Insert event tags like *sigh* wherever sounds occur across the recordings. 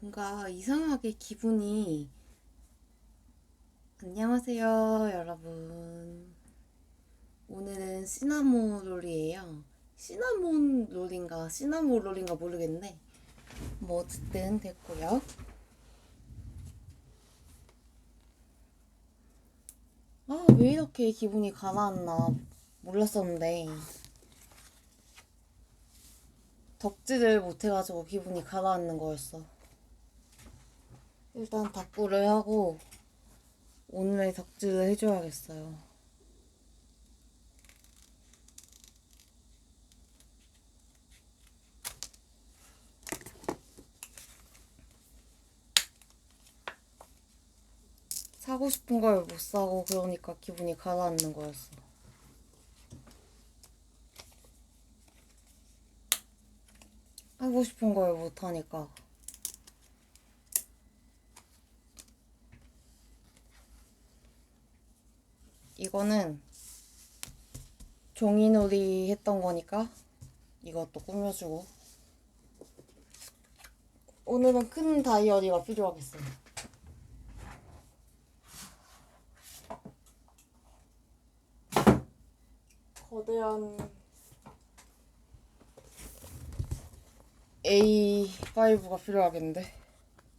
뭔가 이상하게 기분이 안녕하세요, 여러분. 오늘은 시나몬 롤이에요. 시나몬 롤인가 시나몬 롤인가 모르겠는데 뭐 어쨌든 됐고요. 아, 왜 이렇게 기분이 가라앉나 몰랐었는데 덕질을 못해가지고 기분이 가라앉는 거였어. 일단 닭구를 하고 오늘의 덕질을 해줘야겠어요. 사고 싶은 걸 못 사고 그러니까 기분이 가라앉는 거였어. 하고 싶은 걸 못 하니까. 이거는 종이놀이 했던 거니까 이것도 꾸며주고 오늘은 큰 다이어리가 필요하겠어요. 거대한 A5가 필요하겠는데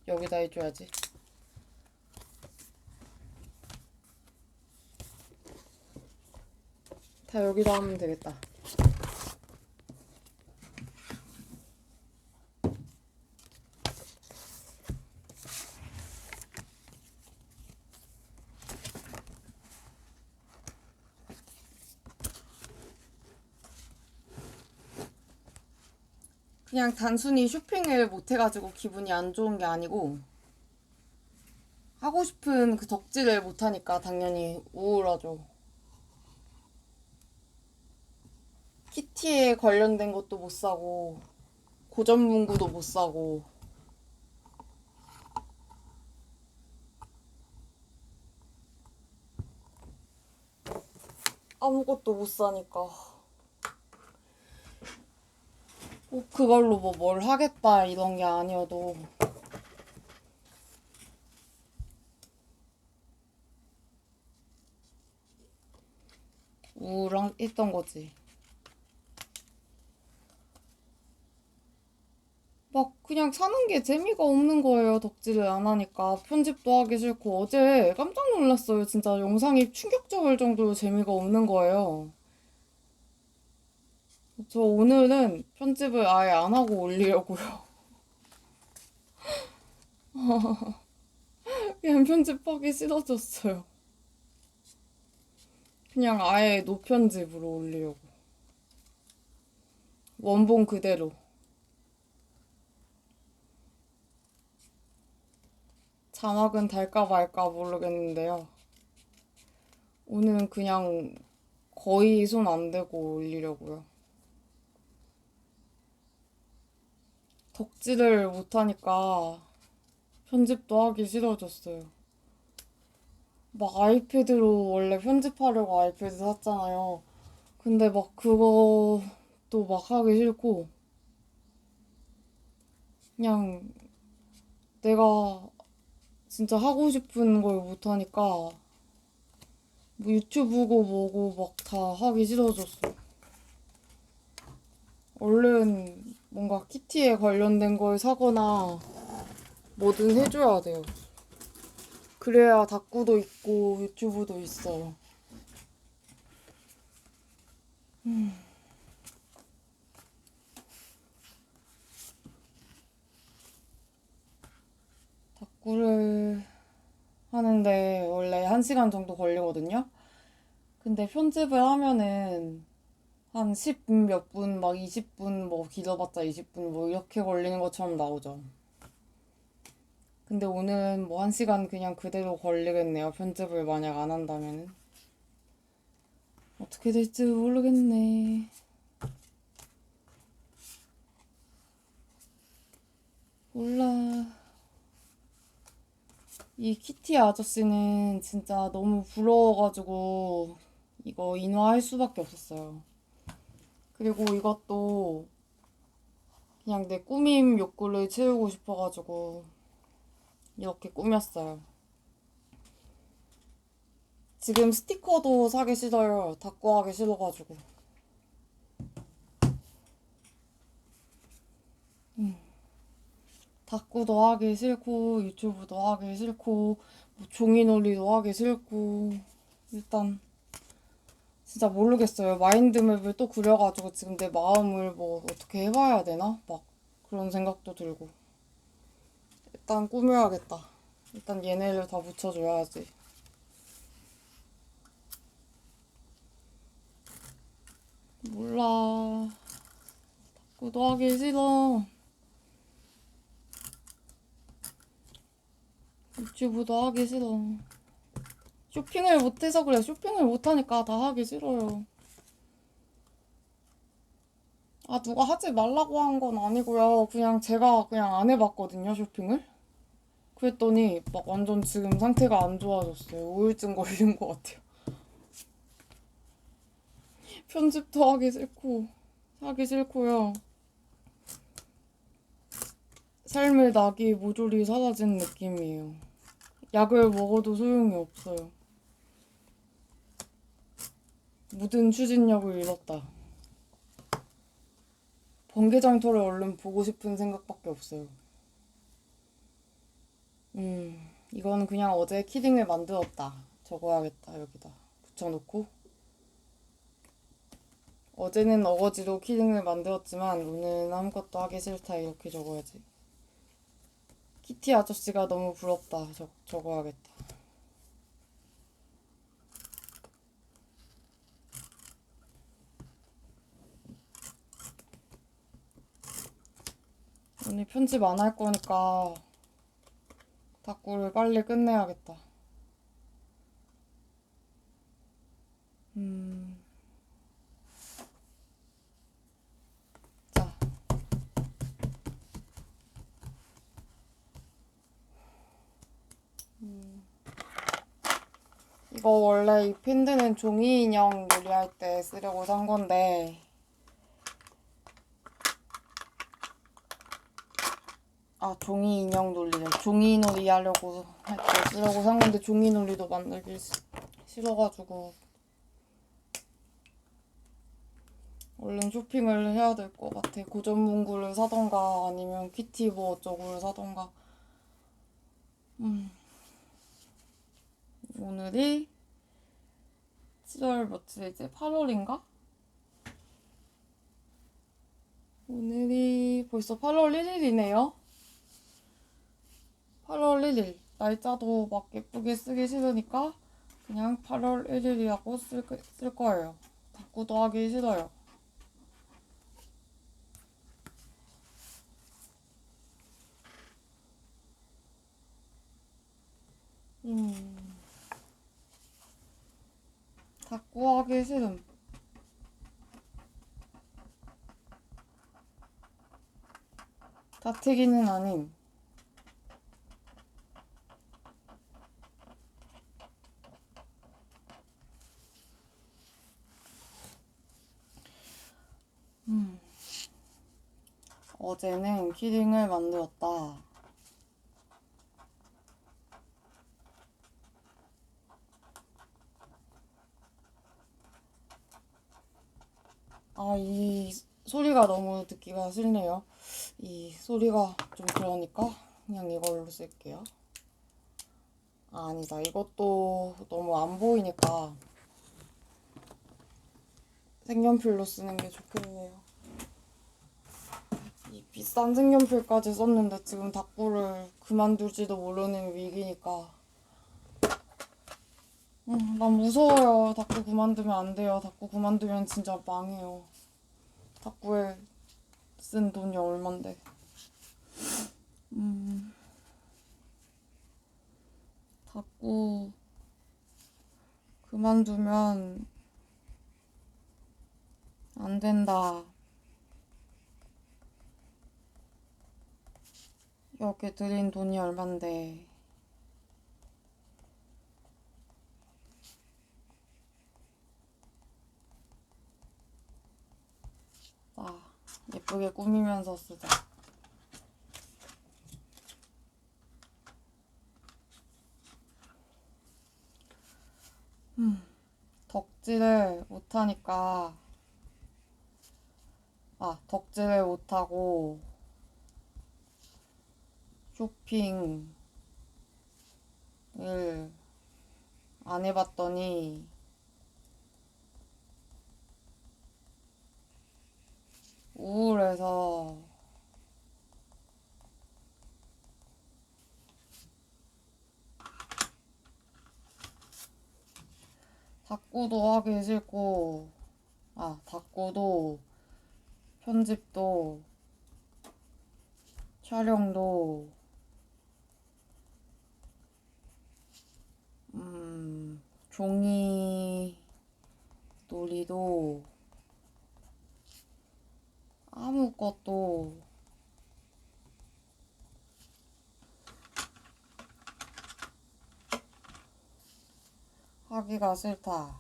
여기다 해줘야지. 다 여기다 하면 되겠다. 그냥 단순히 쇼핑을 못 해가지고 기분이 안 좋은 게 아니고 하고 싶은 그 덕질을 못 하니까 당연히 우울하죠. 키티에 관련된 것도 못 사고 고전 문구도 못 사고. 아무것도 못 사니까. 꼭 그걸로 뭐 뭘 하겠다 이런 게 아니어도. 우울했던 거지. 막 그냥 사는 게 재미가 없는 거예요. 덕질을 안 하니까 편집도 하기 싫고 어제 깜짝 놀랐어요. 진짜 영상이 충격적일 정도로 재미가 없는 거예요. 저 오늘은 편집을 아예 안 하고 올리려고요. *laughs* 그냥 편집하기 싫어졌어요. 그냥 아예 노편집으로 올리려고. 원본 그대로. 자막은 달까 말까 모르겠는데요. 오늘은 그냥 거의 손 안 대고 올리려고요. 덕질을 못하니까 편집도 하기 싫어졌어요. 막 아이패드로 원래 편집하려고 아이패드 샀잖아요. 근데 막 그것도 막 하기 싫고 그냥 내가 진짜 하고 싶은 걸 못하니까 뭐 유튜브고 뭐고 막 다 하기 싫어졌어. 얼른 뭔가 키티에 관련된 걸 사거나 뭐든 해줘야 돼요. 그래야 다꾸도 있고 유튜브도 있어요. 음. 다꾸를 하는데 원래 1시간 정도 걸리거든요. 근데 편집을 하면은 한 10분 몇 분, 막 20분, 뭐 길어봤자 20분, 뭐 이렇게 걸리는 것처럼 나오죠. 근데 오늘은 뭐한 시간 그냥 그대로 걸리겠네요. 편집을 만약 안 한다면은. 어떻게 될지 모르겠네. 몰라. 이 키티 아저씨는 진짜 너무 부러워가지고 이거 인화할 수밖에 없었어요. 그리고 이것도 그냥 내 꾸밈 욕구를 채우고 싶어가지고 이렇게 꾸몄어요. 지금 스티커도 사기 싫어요. 닦고 하기 싫어가지고. 닦고도 하기 싫고 유튜브도 하기 싫고 뭐 종이놀이도 하기 싫고 일단 진짜 모르겠어요. 마인드맵을 또 그려가지고 지금 내 마음을 뭐 어떻게 해봐야 되나? 막 그런 생각도 들고 일단 꾸며야겠다. 일단 얘네를 다 붙여줘야지. 몰라. 닦고도 하기 싫어. 유튜브도 하기 싫어. 쇼핑을 못해서 그래. 쇼핑을 못하니까 다 하기 싫어요. 아, 누가 하지 말라고 한 건 아니고요. 그냥 제가 그냥 안 해봤거든요, 쇼핑을. 그랬더니 막 완전 지금 상태가 안 좋아졌어요. 우울증 걸린 것 같아요. *laughs* 편집도 하기 싫고, 하기 싫고요. 삶의 낙이 모조리 사라진 느낌이에요. 약을 먹어도 소용이 없어요. 모든 추진력을 잃었다. 번개장터를 얼른 보고 싶은 생각밖에 없어요. 음, 이건 그냥 어제 키딩을 만들었다. 적어야겠다, 여기다. 붙여놓고. 어제는 어거지로 키딩을 만들었지만 오늘은 아무것도 하기 싫다. 이렇게 적어야지. 키티 아저씨가 너무 부럽다. 적, 적어야겠다. 오늘 편집 안 할 거니까 닭구를 빨리 끝내야겠다. 음. 이거 원래 이 핀드는 종이 인형 요리할 때 쓰려고 산 건데. 아 종이 인형 놀이래. 종이 놀이 하려고 할 때 쓰려고 산 건데 종이 놀이도 만들기 시- 싫어가지고. 얼른 쇼핑을 해야 될 것 같아. 고전 문구를 사던가 아니면 키티 뭐 어쩌고를 사던가. 음. 오늘이 7월 며칠이지? 8월인가? 오늘이 벌써 8월 1일이네요. 8월 1일. 날짜도 막 예쁘게 쓰기 싫으니까 그냥 8월 1일이라고 쓸, 거- 쓸 거예요. 바꾸도 하기 싫어요. 음. 닦고 하기 싫음. 다트기는 아님. 음. 어제는 키링을 만들었다. 아, 이 소리가 너무 듣기가 싫네요. 이 소리가 좀 그러니까 그냥 이걸로 쓸게요. 아, 아니다. 이것도 너무 안 보이니까 색연필로 쓰는 게 좋겠네요. 이 비싼 색연필까지 썼는데 지금 닭구를 그만둘지도 모르는 위기니까. 음, 난 무서워요. 닭구 그만두면 안 돼요. 닭구 그만두면 진짜 망해요. 닭구에 쓴 돈이 얼만데. 음, 닭구 그만두면 안 된다. 여기 들인 돈이 얼만데. 아, 예쁘게 꾸미면서 쓰자. 음, 덕질을 못하니까, 아, 덕질을 못하고, 쇼핑을 안 해봤더니, 우울해서. 탁구도 하기 싫고, 아, 탁구도, 편집도, 촬영도, 음, 종이 놀이도, 아무것도 하기가 싫다.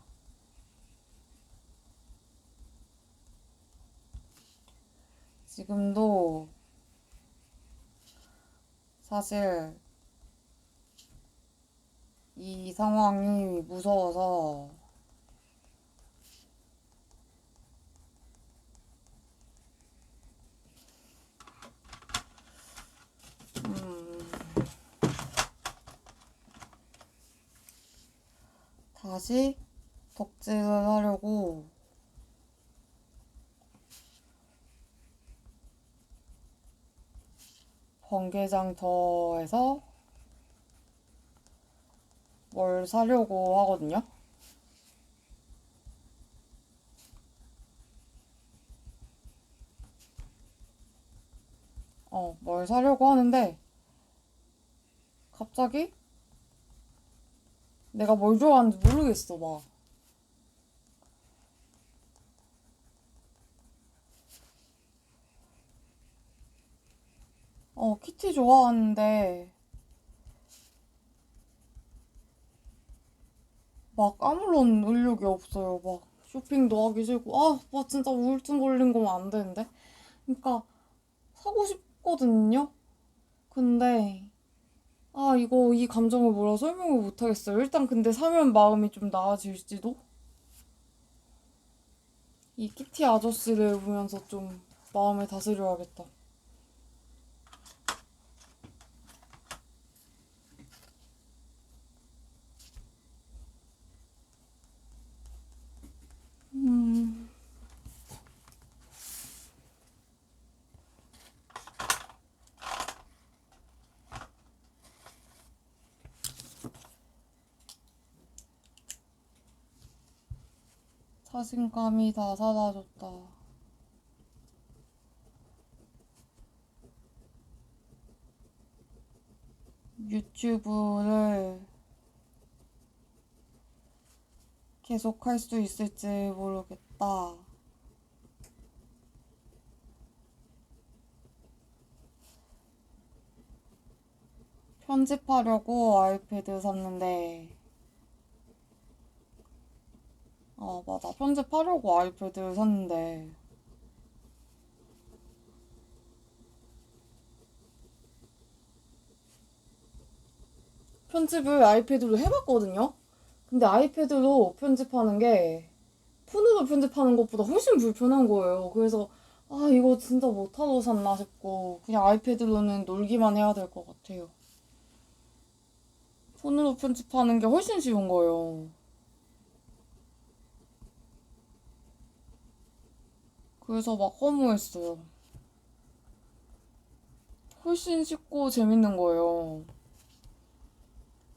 지금도 사실 이 상황이 무서워서 음, 다시 덕질을 하려고 번개장터에서 뭘 사려고 하거든요. 어, 뭘 사려고 하는데 갑자기 내가 뭘 좋아하는지 모르겠어, 막. 어, 키티 좋아하는데 막 아무런 의욕이 없어요. 막 쇼핑도 하기 싫고 아, 막 진짜 우울증 걸린 거면 안 되는데. 그러니까 사고 싶거든요. 근데 아, 이거 이 감정을 뭐라 설명을 못 하겠어요. 일단 근데 사면 마음이 좀 나아질지도. 이 키티 아저씨를 보면서 좀 마음을 다스려야겠다. 음, 자신감이 다 사라졌다. 유튜브를 계속 할 수 있을지 모르겠다. 편집하려고 아이패드 샀는데, 아, 맞아. 편집하려고 아이패드를 샀는데, 편집을 아이패드로 해봤거든요? 근데 아이패드로 편집하는 게 폰으로 편집하는 것보다 훨씬 불편한 거예요. 그래서, 아, 이거 진짜 못하고 샀나 싶고, 그냥 아이패드로는 놀기만 해야 될 것 같아요. 폰으로 편집하는 게 훨씬 쉬운 거예요. 그래서 막 허무했어요. 훨씬 쉽고 재밌는 거예요.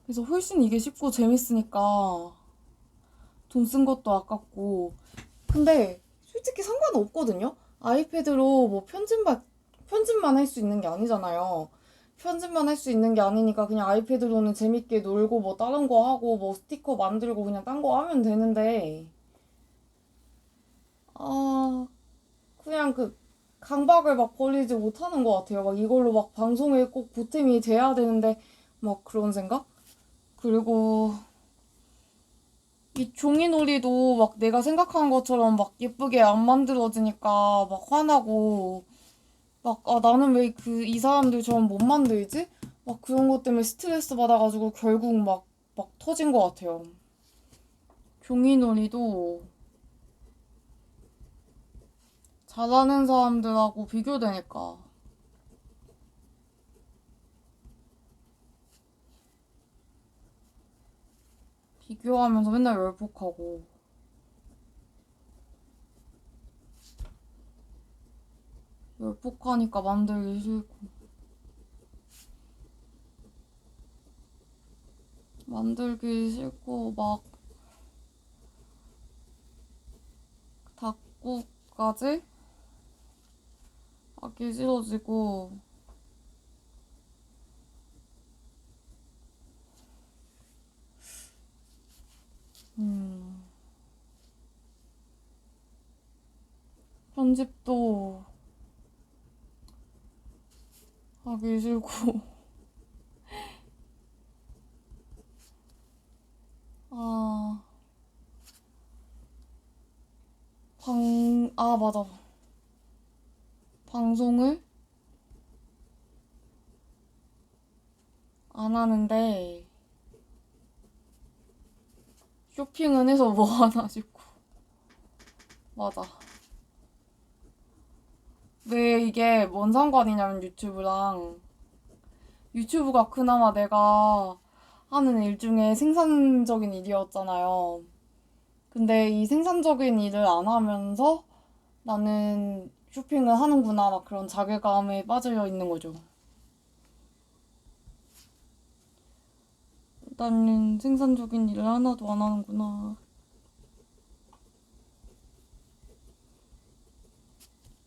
그래서 훨씬 이게 쉽고 재밌으니까 돈 쓴 것도 아깝고. 근데 솔직히 상관은 없거든요? 아이패드로 뭐 편집만, 편집만 할 수 있는 게 아니잖아요. 편집만 할 수 있는 게 아니니까 그냥 아이패드로는 재밌게 놀고 뭐 다른 거 하고 뭐 스티커 만들고 그냥 딴 거 하면 되는데, 아, 그냥 그 강박을 막 버리지 못하는 것 같아요. 막 이걸로 막 방송에 꼭 보탬이 돼야 되는데, 막 그런 생각? 그리고 이 종이놀이도 막 내가 생각한 것처럼 막 예쁘게 안 만들어지니까 막 화나고 막 아 나는 왜 그 이 사람들처럼 못 만들지? 막 그런 것 때문에 스트레스 받아가지고 결국 막 막 터진 것 같아요. 종이놀이도 잘하는 사람들하고 비교되니까. 비교하면서 맨날 열폭하고. 열폭하니까 만들기 싫고. 만들기 싫고 막 닭국까지 하기 싫어지고. 음. 편집도 하기 싫고. *laughs* 아. 방, 아, 맞아. 방송을 안 하는데, 쇼핑은 해서 뭐 하나 싶고. 맞아. 왜 이게 뭔 상관이냐면 유튜브랑. 유튜브가 그나마 내가 하는 일 중에 생산적인 일이었잖아요. 근데 이 생산적인 일을 안 하면서 나는 쇼핑을 하는구나, 막 그런 자괴감에 빠져 있는 거죠. 나는 생산적인 일을 하나도 안 하는구나.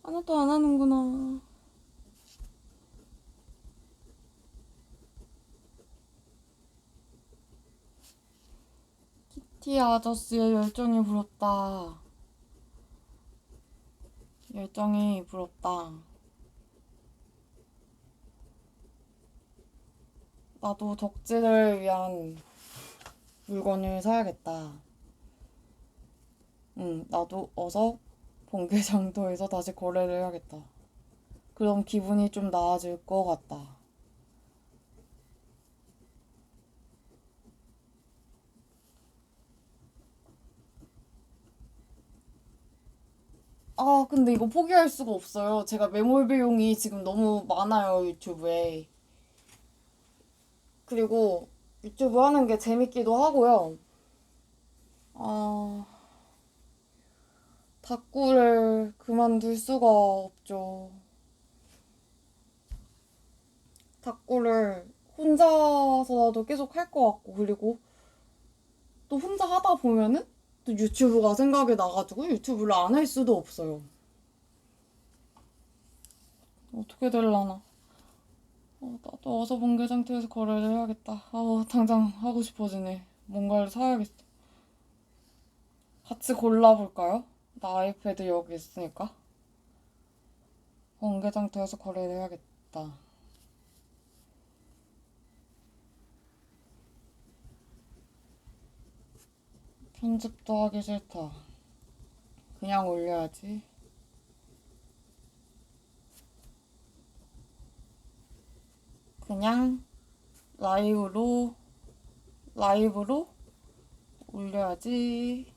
하나도 안 하는구나. 티 아저씨의 열정이 부럽다. 열정이 부럽다. 나도 덕질을 위한 물건을 사야겠다. 응, 나도 어서 번개장터에서 다시 거래를 해야겠다. 그럼 기분이 좀 나아질 것 같다. 아, 근데 이거 포기할 수가 없어요. 제가 매몰 비용이 지금 너무 많아요, 유튜브에. 그리고 유튜브 하는 게 재밌기도 하고요. 아, 닭구를 그만둘 수가 없죠. 닭구를 혼자서라도 계속 할 것 같고, 그리고 또 혼자 하다 보면은 또 유튜브가 생각이 나가지고 유튜브를 안 할 수도 없어요. 어떻게 될라나. 어, 나도 어서 번개 상태에서 거래를 해야겠다. 아, 당장 하고 싶어지네. 뭔가를 사야겠어. 같이 골라볼까요? 나 아이패드 여기 있으니까. 번개 상태에서 거래를 해야겠다. 편집도 하기 싫다. 그냥 올려야지. 그냥 라이브로 라이브로 올려야지.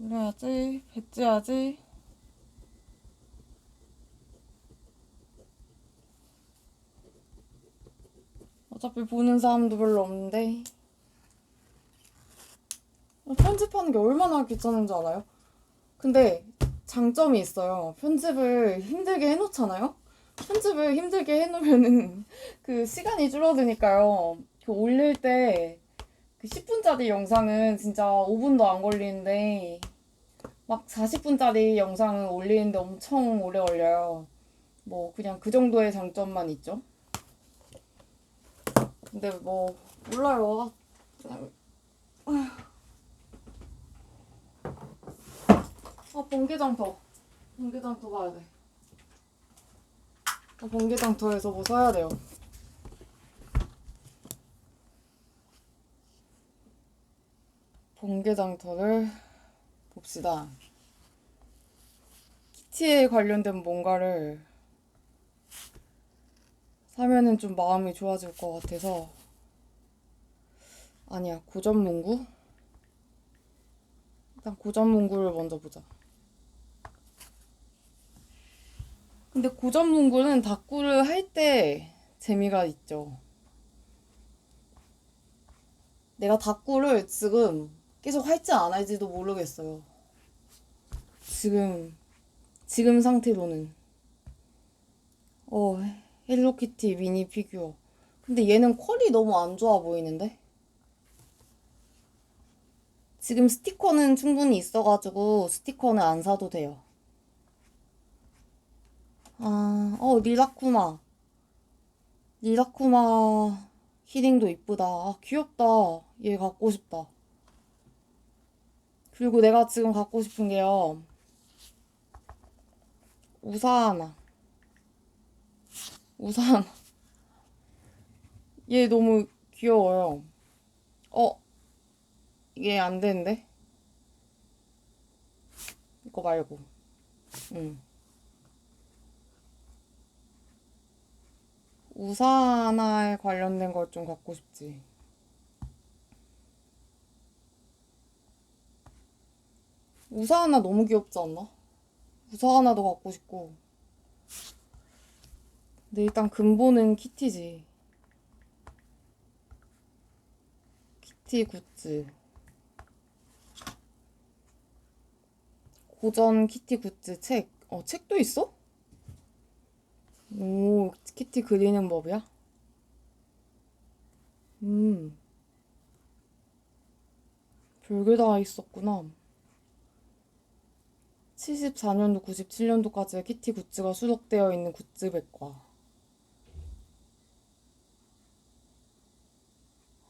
올려야지. 배지야지. 어차피 보는 사람도 별로 없는데. 편집하는 게 얼마나 귀찮은 줄 알아요? 근데 장점이 있어요. 편집을 힘들게 해놓잖아요? 편집을 힘들게 해놓으면은 *laughs* 그 시간이 줄어드니까요. 그 올릴 때 그 10분짜리 영상은 진짜 5분도 안 걸리는데 막 40분짜리 영상은 올리는데 엄청 오래 걸려요. 뭐 그냥 그 정도의 장점만 있죠. 근데 뭐 몰라요. 그냥 아, 번개장터. 번개장터 가야 돼. 아, 번개장터에서 뭐 사야 돼요. 번개장터를 봅시다. 키티에 관련된 뭔가를 사면은 좀 마음이 좋아질 것 같아서 아니야 고전 문구? 일단 고전 문구를 먼저 보자. 근데 고전 문구는 다꾸를 할 때 재미가 있죠. 내가 다꾸를 지금 계속 할지 안 할지도 모르겠어요. 지금 지금 상태로는 어 헬로키티 미니 피규어. 근데 얘는 퀄이 너무 안 좋아 보이는데? 지금 스티커는 충분히 있어가지고 스티커는 안 사도 돼요. 아, 어, 리라쿠마. 리라쿠마 키링도 이쁘다. 아, 귀엽다. 얘 갖고 싶다. 그리고 내가 지금 갖고 싶은 게요. 우사하나. 우사하나. 얘 너무 귀여워요. 어, 이게 안 되는데? 이거 말고. 응. 우사하나에 관련된 걸 좀 갖고 싶지. 우사하나 너무 귀엽지 않나? 우사하나도 갖고 싶고. 근데 일단 근본은 키티지. 키티 굿즈. 고전 키티 굿즈 책. 어, 책도 있어? 오, 키티 그리는 법이야? 음, 별게 다 있었구나. 74년도, 97년도까지의 키티 굿즈가 수록되어 있는 굿즈 백과.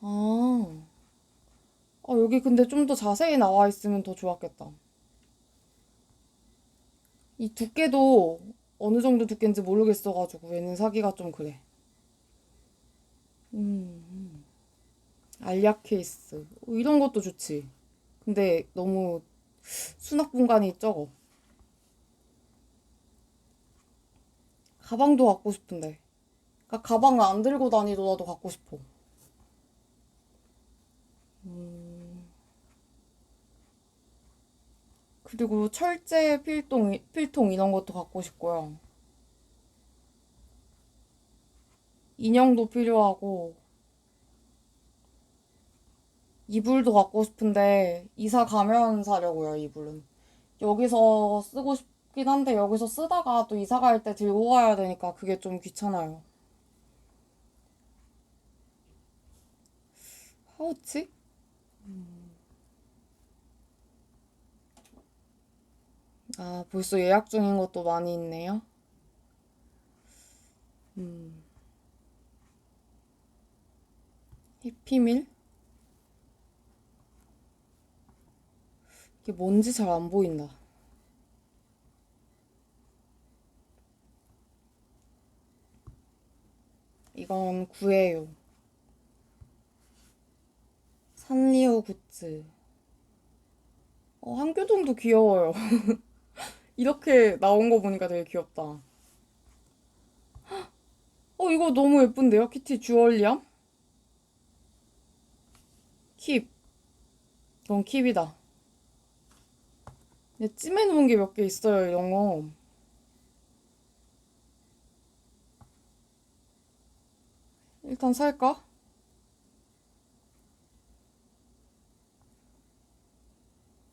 아, 아, 여기 근데 좀 더 자세히 나와 있으면 더 좋았겠다. 이 두께도 어느 정도 두께인지 모르겠어가지고 얘는 사기가 좀 그래. 음, 알약 케이스. 어, 이런 것도 좋지. 근데 너무 수납 공간이 적어. 가방도 갖고 싶은데. 그러니까 가방을 안 들고 다니더라도 갖고 싶어. 그리고 철제 필통, 필통 이런 것도 갖고 싶고요. 인형도 필요하고, 이불도 갖고 싶은데, 이사 가면 사려고요, 이불은. 여기서 쓰고 싶긴 한데, 여기서 쓰다가 또 이사 갈 때 들고 가야 되니까 그게 좀 귀찮아요. 파우치? 아, 벌써 예약 중인 것도 많이 있네요. 음, 해피밀? 이게 뭔지 잘 안 보인다. 이건 구해요. 산리오 굿즈. 어, 한교동도 귀여워요. *laughs* 이렇게 나온 거 보니까 되게 귀엽다. 어, 이거 너무 예쁜데요? 키티 주얼리암? 킵. 이건 킵이다. 근데 찜해놓은 게 몇 개 있어요, 이런 거. 일단 살까?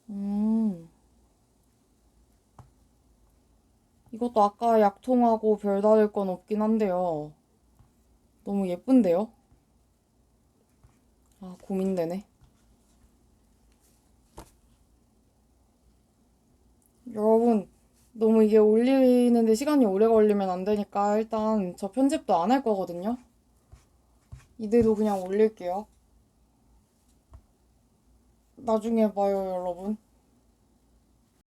음. 이것도 아까 약통하고 별다를 건 없긴 한데요. 너무 예쁜데요? 아, 고민되네. 여러분, 너무 이게 올리는데 시간이 오래 걸리면 안 되니까 일단 저 편집도 안 할 거거든요. 이대로 그냥 올릴게요. 나중에 봐요, 여러분.